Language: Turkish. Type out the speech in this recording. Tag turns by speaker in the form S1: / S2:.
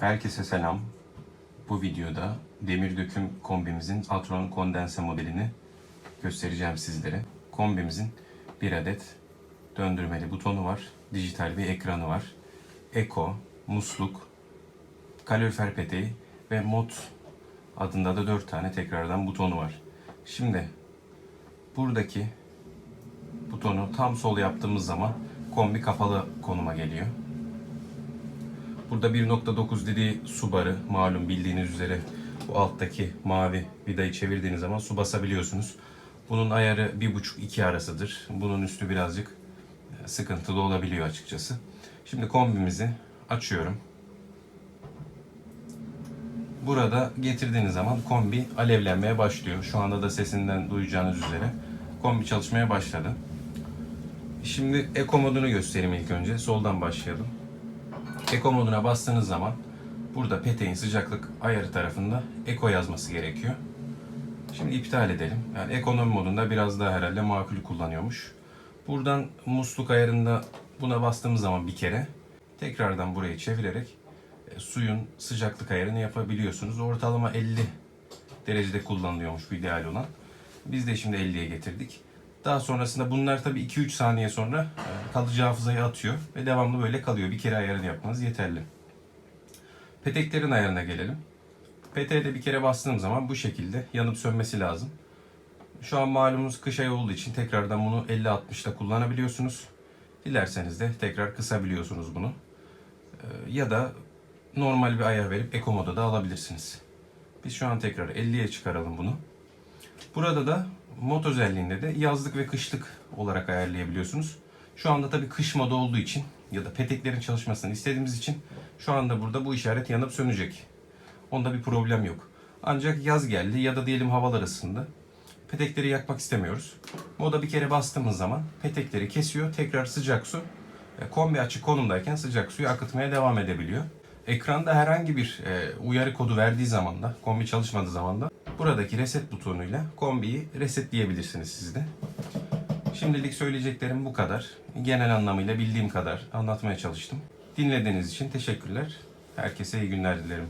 S1: Herkese selam. Bu videoda demir döküm kombimizin Atron kondense modelini göstereceğim sizlere. Kombimizin bir adet döndürmeli butonu var. Dijital bir ekranı var. Eko, musluk, kalorifer peteği ve mod adında da 4 tane tekrardan butonu var. Şimdi buradaki butonu tam sol yaptığımız zaman kombi kapalı konuma geliyor. Burada 1.9 dediği su barı malum bildiğiniz üzere bu alttaki mavi vidayı çevirdiğiniz zaman su basabiliyorsunuz. Bunun ayarı 1.5-2 arasıdır. Bunun üstü birazcık e, sıkıntılı olabiliyor açıkçası. Şimdi kombimizi açıyorum. Burada getirdiğiniz zaman kombi alevlenmeye başlıyor. Şu anda da sesinden duyacağınız üzere kombi çalışmaya başladı. Şimdi Eco modunu göstereyim ilk önce. Soldan başlayalım. Eko moduna bastığınız zaman burada peteğin sıcaklık ayarı tarafında Eko yazması gerekiyor. Şimdi iptal edelim. Yani ekonomi modunda biraz daha herhalde makul kullanıyormuş. Buradan musluk ayarında buna bastığımız zaman bir kere tekrardan burayı çevirerek e, suyun sıcaklık ayarını yapabiliyorsunuz. Ortalama 50 derecede kullanılıyormuş bu ideal olan. Biz de şimdi 50'ye getirdik. Daha sonrasında bunlar tabii 2-3 saniye sonra e, kalıcı hafızaya atıyor ve devamlı böyle kalıyor. Bir kere ayarını yapmanız yeterli. Peteklerin ayarına gelelim. Peteğe de bir kere bastığım zaman bu şekilde yanıp sönmesi lazım. Şu an malumunuz kış ayı olduğu için tekrardan bunu 50-60'da kullanabiliyorsunuz. Dilerseniz de tekrar kısabiliyorsunuz bunu. E, Ya da normal bir ayar verip Eco moda da alabilirsiniz. Biz şu an tekrar 50'ye çıkaralım bunu. Burada da mod özelliğinde de yazlık ve kışlık olarak ayarlayabiliyorsunuz. Şu anda tabii kış modu olduğu için ya da peteklerin çalışmasını istediğimiz için şu anda burada bu işaret yanıp sönecek. Onda bir problem yok. Ancak yaz geldi ya da diyelim havalar ısındı. Petekleri yakmak istemiyoruz. Moda bir kere bastığımız zaman petekleri kesiyor. Tekrar sıcak su e, kombi açık konumdayken sıcak suyu akıtmaya devam edebiliyor. Ekranda herhangi bir e, uyarı kodu verdiği zaman da kombi çalışmadığı zaman da buradaki reset butonuyla kombiyi resetleyebilirsiniz siz de. Şimdilik söyleyeceklerim bu kadar. Genel anlamıyla bildiğim kadar anlatmaya çalıştım. Dinlediğiniz için teşekkürler. Herkese iyi günler dilerim.